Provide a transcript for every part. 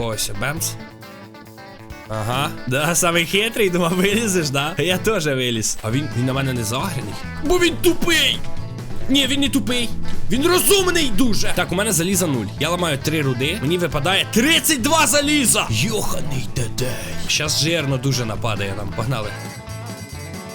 такогось бемс. Ага, да, самий хитрий, думав, вилізеш, да? Я теж виліз. А він, він на мене не загряний. Бо він тупий! Ні, він не тупий. Він розумний дуже. Так, у мене заліза нуль. Я ламаю три руди. Мені випадає 32 заліза. Йоханий дедей. Щас жирно дуже нападає нам. Погнали.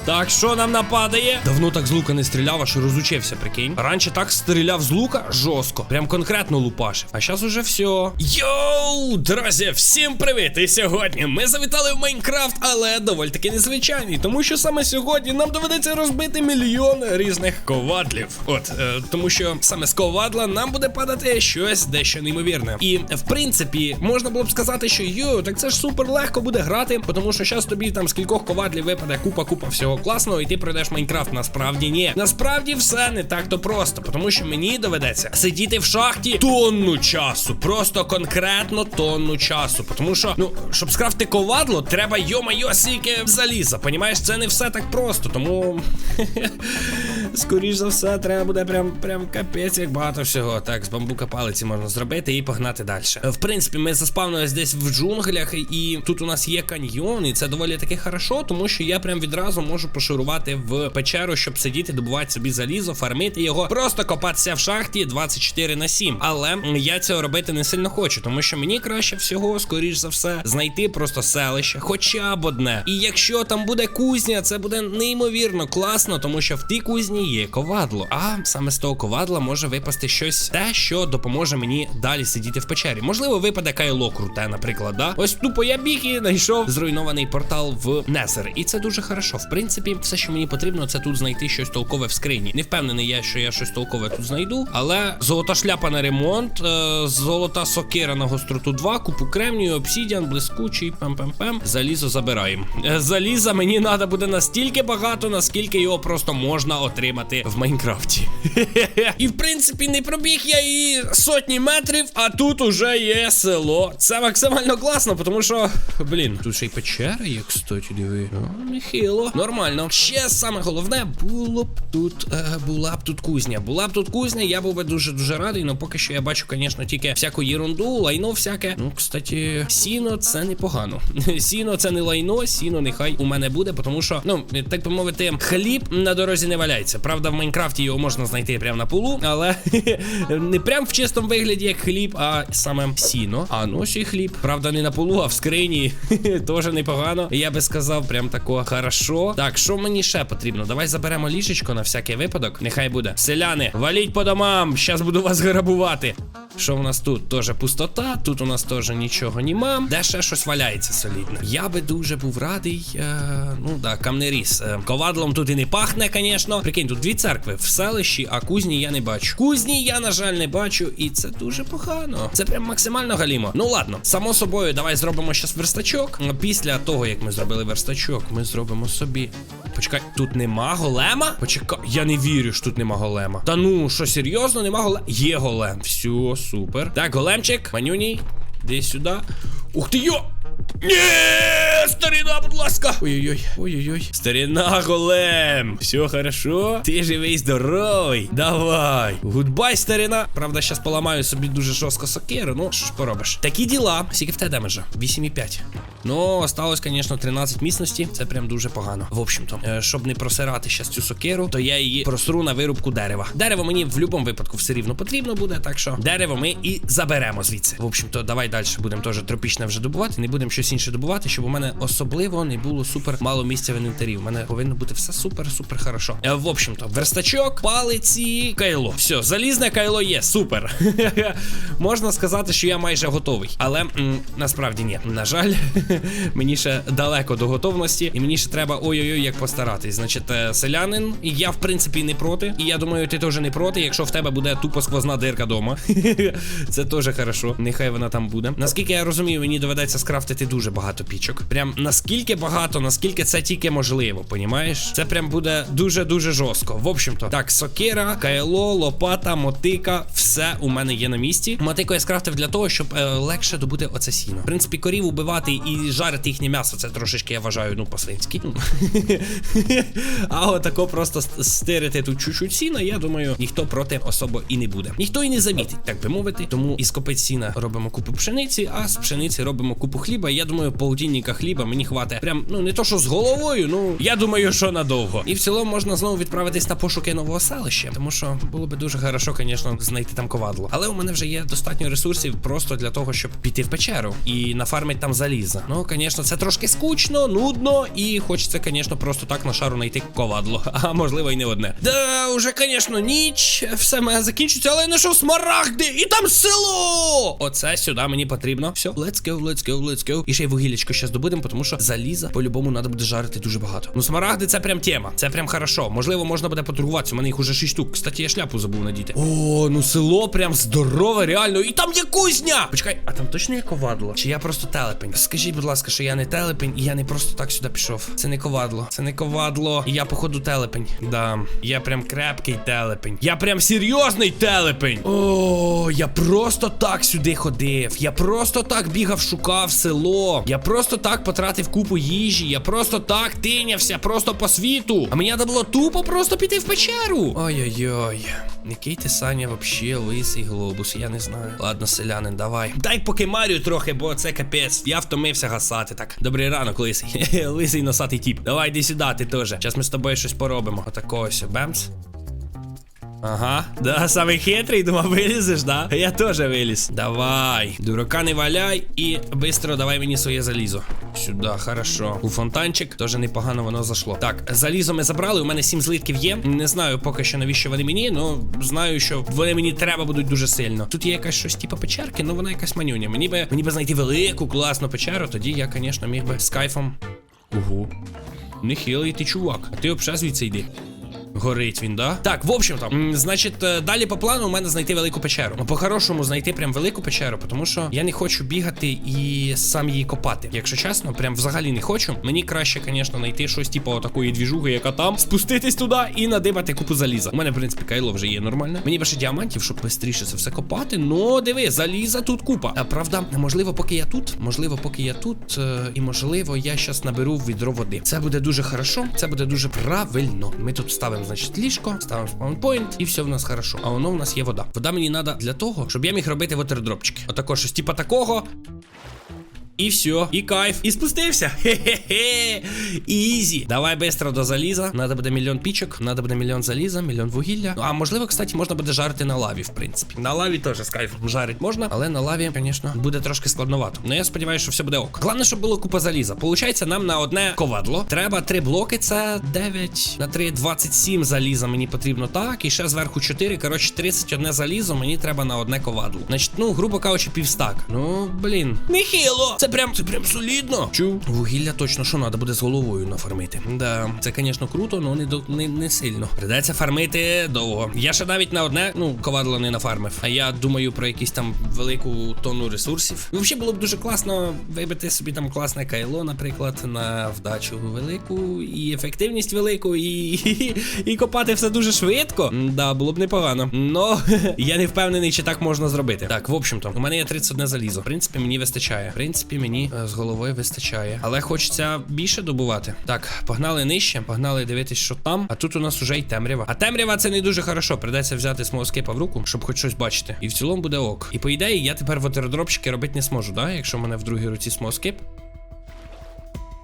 Так, що нам нападає? Давно так з лука не стріляв, аж розучився, прикинь. Раніше так стріляв з лука жорстко. Прям конкретно лупашив. А зараз уже все. Йоу, друзі, всім привіт! І сьогодні ми завітали в Майнкрафт, але доволі таки незвичайний, тому що саме сьогодні нам доведеться розбити мільйон різних ковадлів. От, е, тому що саме з ковадла нам буде падати щось дещо неймовірне. І в принципі, можна було б сказати, що йо, так це ж супер легко буде грати, тому що зараз тобі там з кількох ковадлів випаде купа-купа всього класного, і ти пройдеш Майнкрафт. Насправді ні. Насправді все не так то просто, тому що мені доведеться сидіти в шахті тонну часу. Просто конкретно тонну часу. Тому що, ну, щоб скрафти ковадло, треба йо-майо скільки заліза. Понімаєш, це не все так просто, тому. Скоріш за все, треба буде прям прям капець, як багато всього. Так, з бамбука палиці можна зробити і погнати далі. В принципі, ми заспавнились десь в джунглях, і тут у нас є каньйон, і це доволі таки хорошо, тому що я прям відразу можу пошурувати в печеру, щоб сидіти, добувати собі залізо, фармити його, просто копатися в шахті 24 на 7. Але я цього робити не сильно хочу, тому що мені краще всього, скоріш за все, знайти просто селище, хоча б одне. І якщо там буде кузня, це буде неймовірно класно, тому що в тій кузні є ковадло. А саме з того ковадла може випасти щось те, що допоможе мені далі сидіти в печері. Можливо, випаде кайло круте, наприклад. да? Ось тупо я біг і знайшов зруйнований портал в Незер. І це дуже хорошо. В принципі, все, що мені потрібно, це тут знайти щось толкове в скрині. Не впевнений я, що я щось толкове тут знайду, але золота шляпа на ремонт, е, золота сокира на гостроту 2, купу кремнію, обсідіан, блискучий, пам-пам-пам. Залізо забираємо. Е, заліза мені треба буде настільки багато, наскільки його просто можна отримати в Майнкрафті. І в принципі не пробіг я і сотні метрів, а тут уже є село. Це максимально класно, тому що, блін, тут ще й печера є, кстати, диви. Нехило. Нормально. Ще саме головне було б тут, е, була б тут кузня. Була б тут кузня, я був би дуже дуже радий, але поки що я бачу, звісно, тільки всяку єрунду, лайно всяке. Ну, кстати, сіно це непогано. Сіно це не лайно, сіно нехай у мене буде, тому що, ну, так би мовити, хліб на дорозі не валяється. Правда, в Майнкрафті його можна знайти прямо на полу, але не прям в чистому вигляді, як хліб, а саме сіно. А ну ще й хліб. Правда, не на полу, а в скрині. Теж непогано. Я би сказав, прям тако хорошо. Так, що мені ще потрібно? Давай заберемо ліжечко на всякий випадок. Нехай буде. Селяни, валіть по домам. Щас буду вас грабувати. Що в нас тут? Тоже пустота, тут у нас теж нічого нема. Де ще щось валяється солідне. Я би дуже був радий. Е, ну да, камнеріс. Е, ковадлом тут і не пахне, звісно. Прикинь, тут дві церкви в селищі, а кузні я не бачу. Кузні я, на жаль, не бачу, і це дуже погано. Це прям максимально галімо. Ну ладно, само собою, давай зробимо щас верстачок. Після того, як ми зробили верстачок, ми зробимо собі. Почекай, тут нема голема? Почекай, я не вірю, що тут нема голема. Та ну, що серйозно, нема голема? Є голем. Все, супер. Так, големчик, манюній, Десь сюди. Ух ти йо! Ні, старина, будь ласка. Ой-ой-ой, ой-ой-ой. Старина голем. Все хорошо. Ти живий здоровий. Давай. Гудбай, старина. Правда, щас поламаю собі дуже жорстко сокиру. Ну, що ж поробиш? Такі діла. Скільки в тебе демеджа? 8,5. Ну, осталось, звісно, 13 міцності. Це прям дуже погано. В общем-то, е, щоб не просирати щас цю сокиру, то я її просру на вирубку дерева. Дерево мені в будь-якому випадку все рівно потрібно буде, так що дерево ми і заберемо звідси. В общем-то, давай далі будемо теж тропічне вже добувати. Не будемо щось інше добувати, щоб у мене особливо не було супер мало місця в інвентарі. У мене повинно бути все супер-супер хорошо. Е, В общем-то, верстачок, палиці, кайло. Все, залізне кайло є, супер. Можна сказати, що я майже готовий. Але м, насправді ні. На жаль, мені ще далеко до готовності, і мені ще треба ой-ой-ой, як постаратись. Значить, е, селянин, і я в принципі не проти. І я думаю, ти теж не проти, якщо в тебе буде тупо сквозна дирка дома. Це теж хорошо. Нехай вона там буде. Наскільки я розумію, мені доведеться скрафтити дуже багато пічок. Прям наскільки багато, наскільки це тільки можливо, понімаєш? Це прям буде дуже-дуже жорстко. В общем-то, так, сокира, кайло, лопата, мотика, все у мене є на місці. Мотику я скрафтив для того, щоб е, легше добути оце сіно. В принципі, корів убивати і жарити їхнє м'ясо. Це трошечки я вважаю, ну, по-свинськи. а отако просто стирити тут чуть-чуть сіна, я думаю, ніхто проти особо і не буде. Ніхто і не замітить, так би мовити. Тому із копиць сіна робимо купу пшениці, а з пшениці робимо купу хліба. Я думаю, полтинника хліба мені хватить прям, ну не то, що з головою, ну я думаю, що надовго. І в цілому можна знову відправитись на пошуки нового селища, тому що було би дуже хорошо, звісно, знайти там ковадло. Але у мене вже є достатньо ресурсів просто для того, щоб піти в печеру і нафармити там заліза. Ну, звісно, це трошки скучно, нудно, і хочеться, звісно, просто так на шару знайти ковадло. А можливо, і не одне. Да, уже, звісно, ніч, все має закінчиться, але я знайшов смарагди, і там село! Оце сюди мені потрібно. Все, let's go, let's go, let's go. І ще й вугілечко ще здобудемо, тому що заліза по-любому треба буде жарити дуже багато. Ну, смарагди це прям тема. Це прям хорошо. Можливо, можна буде поторгуватися. У мене їх уже 6 штук. Кстати, я шляпу забув надіти. О, ну село прям здорове, реально. І там є кузня! Почекай, а там точно є ковадло? Чи я просто телепень? Скажіть, будь ласка, що я не телепень, і я не просто так сюди пішов. Це не ковадло. Це не ковадло. І я, походу, телепень. Да. Я прям крепкий телепень. Я прям серйозний телепень. О, я просто так сюди ходив. Я просто так бігав, шукав село. Я просто так потратив купу їжі. Я просто так тинявся, просто по світу. А мені треба було тупо просто піти в печеру. Ой-ой-ой. Який ти Саня вообще лисий глобус, я не знаю. Ладно, селянин, давай. Дай поки Марію трохи, бо це капець. Я втомився гасати. Так, добрий ранок, лисий. Лисий носатий тіп. Давай йди сюди, ти теж. Зараз ми з тобою щось поробимо. Отако ось. Бемс. Ага, да, самий хитрий, думав, вилізеш, да? Я теж виліз. Давай. Дурака не валяй і бистро давай мені своє залізо. Сюди, хорошо. У фонтанчик теж непогано воно зашло. Так, залізо ми забрали. У мене сім злитків є. Не знаю поки що навіщо вони мені, але знаю, що вони мені треба будуть дуже сильно. Тут є якась щось типу печерки, але вона якась манюня. Мені би мені би знайти велику класну печеру, тоді я, звісно, міг би з кайфом. Угу. Нехилий ти чувак. А ти взагалі звідси йди. Горить він, да? Так, в общем-то, значить, е, далі по плану у мене знайти велику печеру. Ну, по-хорошому знайти прям велику печеру, тому що я не хочу бігати і сам її копати. Якщо чесно, прям взагалі не хочу. Мені краще, звісно, знайти щось типу такої двіжуги, яка там, спуститись туди і надибати купу заліза. У мене, в принципі, кайло вже є нормальне. Мені ще діамантів, щоб швидше це все копати. Ну, диви, заліза тут купа. А правда, можливо, поки я тут, можливо, поки я тут, е, і можливо, я щас наберу відро води. Це буде дуже хорошо, це буде дуже правильно. Ми тут ставимо, значить, ліжко, ставимо спаунпойнт, і все в нас хорошо. А воно в нас є вода. Вода мені треба для того, щоб я міг робити вотердропчики. Отако щось, типа такого. І все, і кайф. І спустився. Хе-хе-хе. Ізі. Давай быстро до заліза. Надо буде мільйон пічок, надо буде мільйон заліза, мільйон вугілля. Ну, а можливо, кстати, можна буде жарити на лаві, в принципі. На лаві теж з кайфом жарить можна, але на лаві, звісно, буде трошки складновато. Ну я сподіваюся, що все буде ок. Головне, щоб було купа заліза. Получається, нам на одне ковадло. Треба три блоки. Це 9 на 3, 27 заліза. Мені потрібно так. І ще зверху 4. Коротше, 31 залізо. Мені треба на одне ковадло. Значить, ну, грубо кажучи, півстак. Ну, блін. Нехило. Це прям, це прям солідно. Чу. Вугілля точно що треба буде з головою нафармити. Да, це, звісно, круто, але не, не, не сильно. Придеться фармити довго. Я ще навіть на одне, ну, ковадло не нафармив. А я думаю про якісь там велику тонну ресурсів. Взагалі було б дуже класно вибити собі там класне кайло, наприклад, на вдачу велику, і ефективність велику, і, і, і копати все дуже швидко. Да, було б непогано. Но я не впевнений, чи так можна зробити. Так, в общем-то, у мене є 31 залізо. В принципі, мені вистачає. В принципі, мені е, з головою вистачає. Але хочеться більше добувати. Так, погнали нижче, погнали дивитись, що там. А тут у нас уже й темрява. А темрява це не дуже хорошо. Придеться взяти смолоскипа в руку, щоб хоч щось бачити. І в цілому буде ок. І по ідеї, я тепер вотердропчики робити не зможу, да? Якщо в мене в другій руці смолоскип.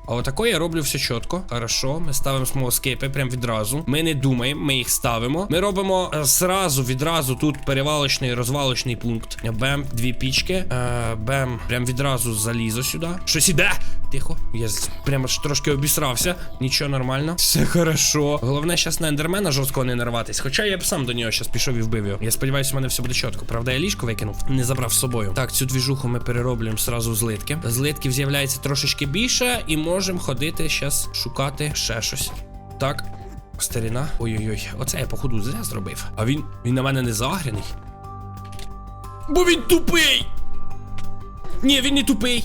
А отако я роблю все чітко. Хорошо, ми ставимо смолоскейпи прям відразу. Ми не думаємо, ми їх ставимо. Ми робимо е, зразу, відразу тут перевалочний, розвалочний пункт. Бем, дві пічки. Е, бем, прям відразу залізо сюди. Щось іде. Тихо. Я прямо ж трошки обісрався. Нічого нормально. Все хорошо. Головне, щас на ендермена жорстко не нарватись. Хоча я б сам до нього щас пішов і вбив його. Я сподіваюся, у мене все буде чітко. Правда, я ліжко викинув, не забрав з собою. Так, цю двіжуху ми перероблюємо зразу в злитки. Злитків з'являється трошечки більше, і можемо ходити щас шукати ще щось. Так. Старіна. Ой-ой-ой, оце я походу зря зробив. А він. він на мене не загряний. Бо він тупий! Ні, він не тупий.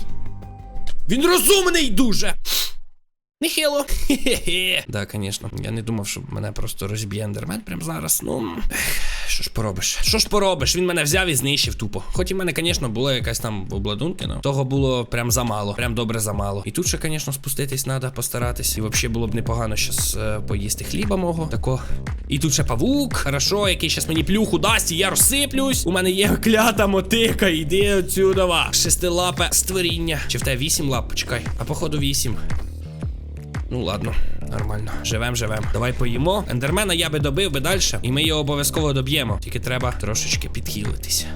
Він розумний дуже. Нехило. Да, звісно. Я не думав, що мене просто розб'є ендермен прямо зараз. Ну. Що ж поробиш? Що ж поробиш? Він мене взяв і знищив тупо. Хоч і в мене, звісно, була якась там обладунки, но того було прям замало. Прям добре замало. І тут ще, звісно, спуститись треба, постаратись. І взагалі було б непогано щас е, поїсти хліба мого. Тако. І тут ще павук. Хорошо, який щас мені плюху дасть, і я розсиплюсь. У мене є клята мотика. Іди отсюдова. Шестилапе створіння. Чи в тебе вісім лап? Почекай. А походу вісім. Ну ладно, нормально. Живем, живем. Давай поїмо. Ендермена я би добив би далі, і ми його обов'язково доб'ємо. Тільки треба трошечки підхилитись.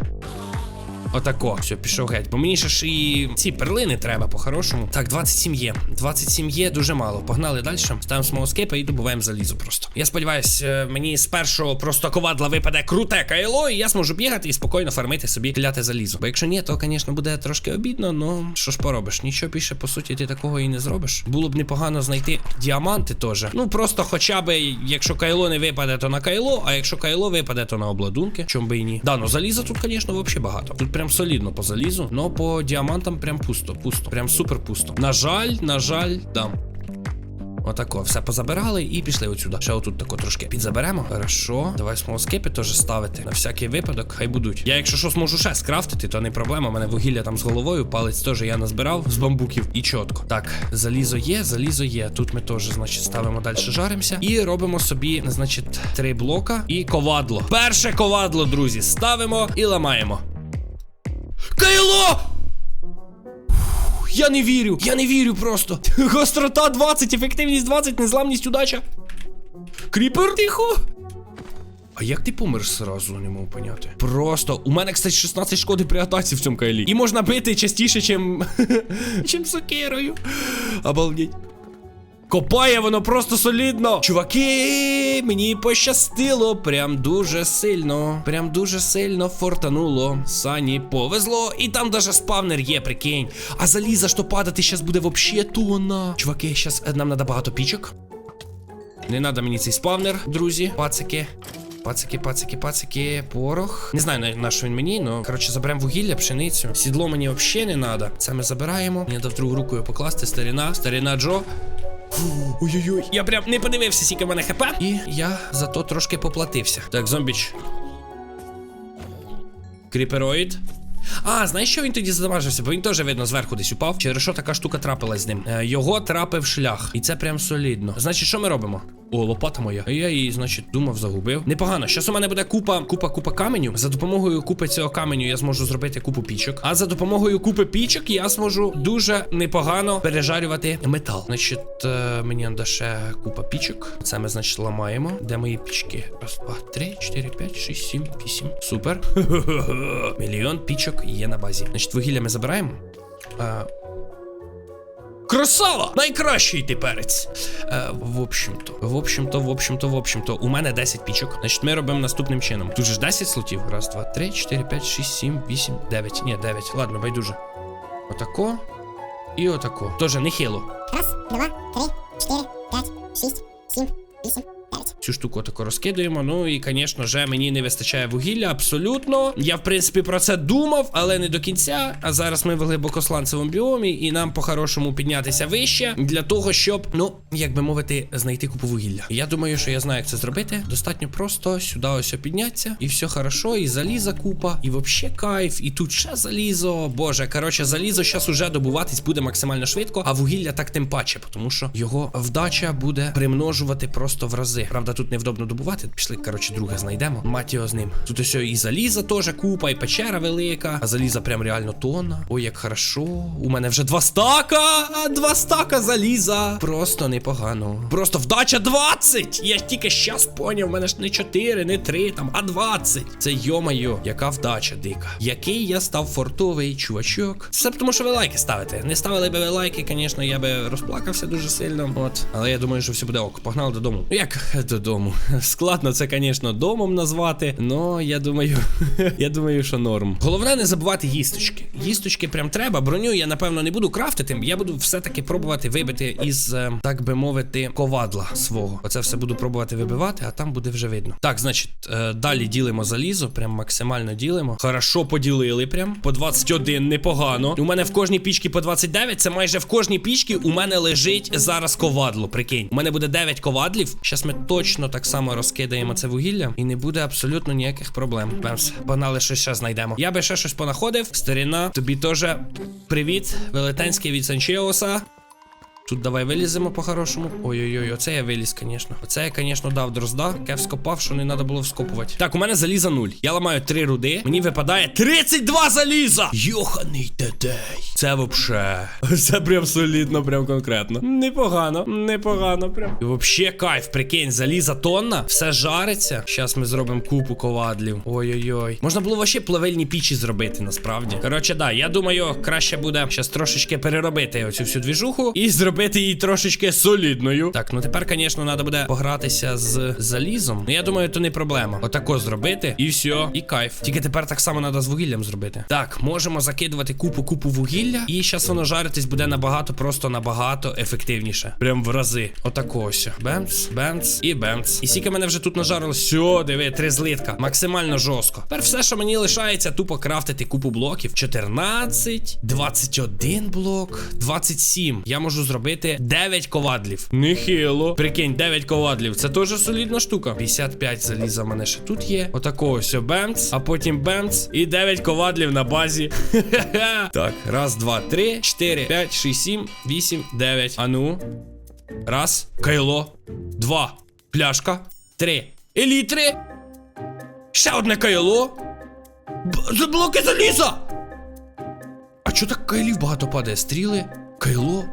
Отако, все, пішов геть. Бо мені ще ж і ці перлини треба по-хорошому. Так, 27 є. 27 є дуже мало. Погнали далі. Ставимо смолоскипи і добуваємо залізо просто. Я сподіваюсь, е, мені з першого просто ковадла випаде круте кайло, і я зможу бігати і спокійно фармити собі кляте залізо. Бо якщо ні, то, звісно, буде трошки обідно, ну що ж поробиш? Нічого більше, по суті, ти такого і не зробиш. Було б непогано знайти діаманти теж. Ну просто хоча б, якщо кайло не випаде, то на кайло, а якщо кайло випаде, то на обладунки. Чом би і ні. Да, ну заліза тут, звісно, взагалі багато. Тут прям солідно по залізу, но по діамантам прям пусто, пусто. Прям супер пусто. На жаль, на жаль, дам. Отако, все позабирали і пішли отсюди. Ще отут тако трошки підзаберемо. Хорошо. Давай смолоскипи теж ставити. На всякий випадок, хай будуть. Я, якщо що зможу ще скрафтити, то не проблема. У мене вугілля там з головою, палець теж я назбирав з бамбуків і чітко. Так, залізо є, залізо є. Тут ми теж, значить, ставимо далі, жаримося. І робимо собі, значить, три блока і ковадло. Перше ковадло, друзі, ставимо і ламаємо. Кайло! Я не вірю, я не вірю просто. Гострота 20, ефективність 20, незламність удача. Кріпер, тихо. А як ти помер сразу, не можу поняти. Просто у мене, кстати, 16 шкоди при атаці в цьому кайлі. І можна бити частіше, чим. чим сокирою. Обалдеть. Копає воно просто солідно. Чуваки, мені пощастило. Прям дуже сильно. Прям дуже сильно фортануло. Сані повезло. І там даже спавнер є, прикинь. А заліза, що падати зараз буде вообще тона. Чуваки, зараз нам треба багато пічок. Не треба мені цей спавнер, друзі. Пацики. Пацики, пацики, пацики, порох. Не знаю, на, що він мені, але коротше заберемо вугілля, пшеницю. Сідло мені взагалі не треба. Це ми забираємо. Мені треба в другу руку його покласти. Старіна, старіна Джо. Ой-ой-ой. Я прям не подивився, скільки в мене хп. І я зато трошки поплатився. Так, зомбіч. Кріпероїд. А, знаєш, що він тоді задамажився? Бо він теж, видно, зверху десь упав. Через що така штука трапилась з ним? Е, його трапив шлях. І це прям солідно. Значить, що ми робимо? О, лопата моя. Я її, значить, думав, загубив. Непогано. Щас у мене буде купа, купа, купа каменю. За допомогою купи цього каменю я зможу зробити купу пічок. А за допомогою купи пічок я зможу дуже непогано пережарювати метал. Значить, е, мені треба ще купа пічок. Це ми, значить, ламаємо. Де мої пічки? Раз, два, три, чотири, п'ять, шість, сім, вісім. Супер. Мільйон пічок є на базі. Значить, вугілля ми забираємо. Красава! Найкращий ти перець. Е, в общем-то, в общем-то, в общем-то, в общем-то, у мене 10 пічок. Значить, ми робимо наступним чином. Тут же ж 10 слотів. Раз, два, три, чотири, п'ять, шість, сім, вісім, дев'ять. Ні, 9. Ладно, байдуже. Отако. І отако. Тоже нехило. Раз, два, три, чотири, п'ять, шість, сім, вісім, дев'ять. Цю штуку тако розкидуємо. Ну і, звісно ж, мені не вистачає вугілля абсолютно. Я, в принципі, про це думав, але не до кінця. А зараз ми в глибокосланцевому біомі, і нам по-хорошому піднятися вище для того, щоб, ну, як би мовити, знайти купу вугілля. Я думаю, що я знаю, як це зробити. Достатньо просто сюди ось піднятися, і все хорошо, і заліза купа, і вообще кайф, і тут ще залізо. Боже, коротше, залізо зараз уже добуватись буде максимально швидко, а вугілля так тим паче, тому що його вдача буде примножувати просто в рази. Правда, тут невдобно добувати. Пішли, коротше, друге знайдемо. Мать його з ним. Тут ось і заліза теж купа, і печера велика. А заліза прям реально тонна. Ой, як хорошо. У мене вже два стака. Два стака заліза. Просто непогано. Просто вдача 20! Я тільки щас поняв. У мене ж не 4, не 3 там, а 20. Це йо-майо, яка вдача дика. Який я став фортовий чувачок. Все тому, що ви лайки ставите. Не ставили би ви лайки, звісно, я би розплакався дуже сильно. От. Але я думаю, що все буде ок. Погнали додому. Ну як додому? Складно це, звісно, домом назвати, но я думаю, я думаю, що норм. Головне не забувати їсточки. Їсточки прям треба. Броню я напевно не буду крафтити. Я буду все-таки пробувати вибити із, е, так би мовити, ковадла свого. Оце все буду пробувати вибивати, а там буде вже видно. Так, значить, е, далі ділимо залізо, прям максимально ділимо. Хорошо поділили, прям по 21, непогано. У мене в кожній пічці по 29, це майже в кожній пічці у мене лежить зараз ковадло. Прикинь, у мене буде 9 ковадлів. Зараз ми точно так само розкидаємо це вугілля, і не буде абсолютно ніяких проблем. Бемс, погнали, щось ще знайдемо. Я би ще щось понаходив. Старіна, тобі теж привіт, велетенський від Санчеоса. Тут давай виліземо по-хорошому. Ой-ой-ой, оце я виліз, звісно. Оце я, звісно, дав дрозда. Я вскопав, що не треба було вскопувати. Так, у мене заліза нуль. Я ламаю три руди. Мені випадає 32 заліза! Йоханий тетей. Це вообще. Це прям солідно, прям конкретно. Непогано, непогано, прям. І вообще кайф, прикинь, заліза тонна, все жариться. Зараз ми зробимо купу ковадлів. Ой-ой-ой. Можна було вообще плавильні пічі зробити, насправді. Коротше, да, я думаю, краще буде зараз трошечки переробити оцю всю двіжуху і зробити її трошечки солідною. Так, ну тепер, звісно, треба буде погратися з залізом. Ну я думаю, то не проблема. Отако зробити, і все, і кайф. Тільки тепер так само треба з вугіллям зробити. Так, можемо закидувати купу купу вугілля, і зараз воно жаритись буде набагато, просто набагато ефективніше. Прям в рази. Отако ось. Бемц, бемц і бемц. І скільки мене вже тут нажарилось. Все, диви, три злитка. Максимально жорстко. Тепер все, що мені лишається, тупо крафтити купу блоків. 14, 21 блок, 27. Я можу зробити 9 ковадлів. Нехило. Прикинь, 9 ковадлів. Це теж солідна штука. 55 заліза в мене ще тут є. Отако ось бемц, а потім бемц. І 9 ковадлів на базі. так, раз, два, три, чотири, п'ять, шість, сім, вісім, дев'ять. А ну. Раз. Кайло. Два. Пляшка. Три. Елітри. Ще одне кайло. Блоки заліза. А чо так кайлів багато падає? Стріли? Кайло?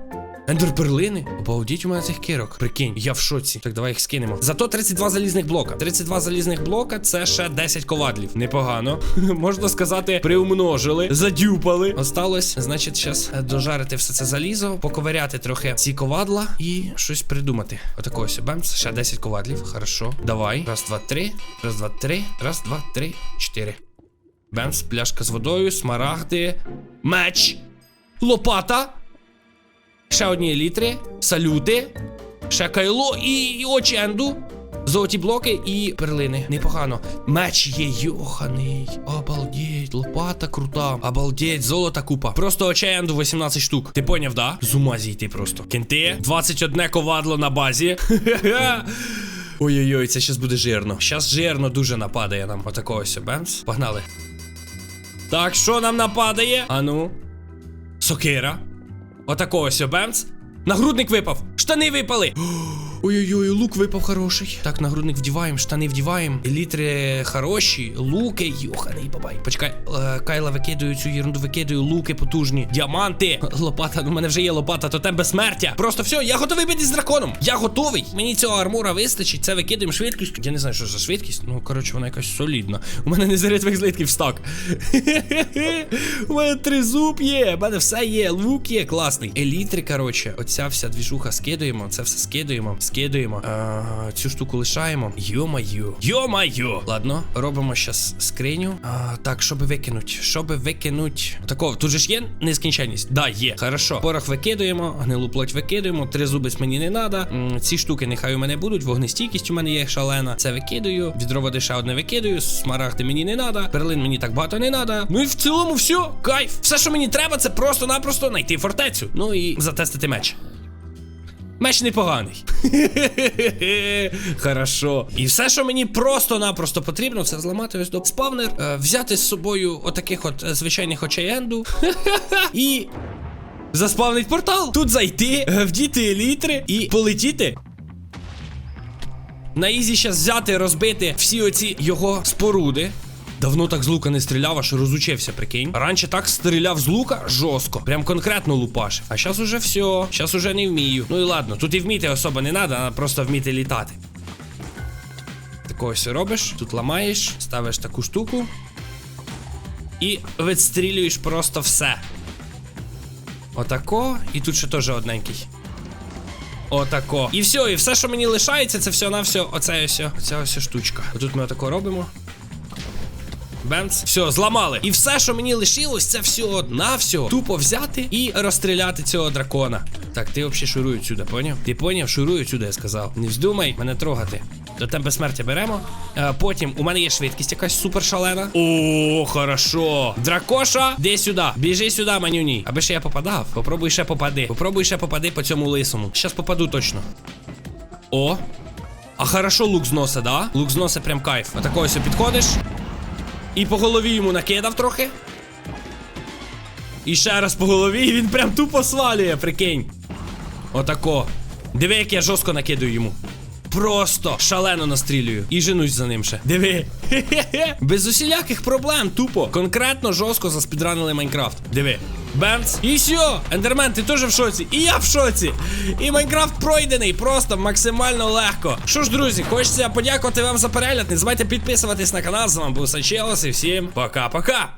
Ендерперлини? Обалдіть у мене цих кирок. Прикинь, я в шоці. Так, давай їх скинемо. Зато 32 залізних блока. 32 залізних блока це ще 10 ковадлів. Непогано. Можна сказати, приумножили, задюпали. Осталось, значить, зараз дожарити все це залізо, поковиряти трохи ці ковадла і щось придумати. Отако ось бемс, ще 10 ковадлів. Хорошо. Давай. Раз, два, три. Раз, два, три. Раз, два, три, чотири. Бемс, пляшка з водою, смарагди, меч, лопата. Ще одні літри, салюти, ще кайло і, і оченду. Золоті блоки і перлини. Непогано. Меч є йоханий. Обалдеть, лопата крута. Обалдеть, золота купа. Просто оченду 18 штук. Ти поняв, да? З ума зійти просто. Кенти, 21 ковадло на базі. Ой-ой-ой, це щас буде жирно. Щас жирно дуже нападає нам. Отако ось, бемс. Погнали. Так, що нам нападає? Ану. Сокира. Отако ось обемц. Нагрудник випав. Штани випали. Ой-ой-ой, лук випав хороший. Так, нагрудник вдіваємо, штани вдіваємо. Елітри хороші, луки. Йоханий бабай. Почекай, е, Кайла викидаю цю ерунду, викидаю, луки потужні. Діаманти. Лопата, ну в мене вже є лопата, то тем безсмертя. Просто все, я готовий бити з драконом. Я готовий. Мені цього армура вистачить. Це викидаємо швидкість. Я не знаю, що за швидкість. Ну, коротше, вона якась солідна. У мене не зарядних злитків стак. У мене три зуб є. У мене все є. Лук є класний. Елітри, коротше, оця вся двіжуха скидуємо. Це все скидуємо. Скидуємо. А, цю штуку лишаємо. Йо-майо. Йо-майо. Ладно, робимо щас скриню. А, так, щоб викинуть. Щоб викинуть. Такого, тут же ж є нескінченність. Да, є. Хорошо. Порох викидуємо, гнилу плоть викидуємо. Три зуби мені не треба. Ці штуки нехай у мене будуть. Вогнестійкість у мене є шалена. Це викидаю. Відро води ще одне викидаю. Смарагди мені не треба. Перлин мені так багато не треба. Ну і в цілому все. Кайф. Все, що мені треба, це просто-напросто знайти фортецю. Ну і затестити меч. Меч непоганий. Хорошо. І все, що мені просто-напросто потрібно, це зламати ось до спавнер, е, взяти з собою отаких от е, звичайних очей енду і. Заспавнить портал. Тут зайти, е, вдіти елітри і полетіти. На ізі щас взяти, розбити всі оці його споруди. Давно так з лука не стріляв, аж розучився, прикинь. Раніше так стріляв з лука жорстко, прям конкретно лупашив. А зараз уже все, зараз уже не вмію. Ну і ладно, тут і вміти особо не треба, а просто вміти літати. Такого ось робиш, тут ламаєш, ставиш таку штуку і відстрілюєш просто все. Отако, і тут ще теж одненький. Отако. І все, і все, що мені лишається, це все на все. Оце ось, оця ось штучка. Отут ми отако робимо. Бемц. Все, зламали. І все, що мені лишилось, це все на все. Тупо взяти і розстріляти цього дракона. Так, ти взагалі шуруй сюди, поняв? Ти поняв? Шуруй сюди, я сказав. Не вздумай мене трогати. До тебе смерті беремо. Е, потім у мене є швидкість якась супер шалена. О, хорошо. Дракоша, де сюди. Біжи сюди, манюній. Аби ще я попадав. Попробуй ще попади. Попробуй ще попади по цьому лисому. Щас попаду точно. О. А хорошо лук зносить, да? Лук зносить прям кайф. Отако ось підходиш. І по голові йому накидав трохи. І ще раз по голові, і він прям тупо свалює, прикинь. Отако. Диви, як я жорстко накидаю йому. Просто шалено настрілюю. І женусь за ним ще. Диви. Без усіляких проблем, тупо. Конкретно жорстко заспідранили Майнкрафт. Диви. Бемц. І все. Ендермен, ти теж в шоці. І я в шоці. І Майнкрафт пройдений. Просто максимально легко. Що ж, друзі, хочеться подякувати вам за перегляд. Не забувайте підписуватись на канал. З вами був Санчелос і всім пока-пока.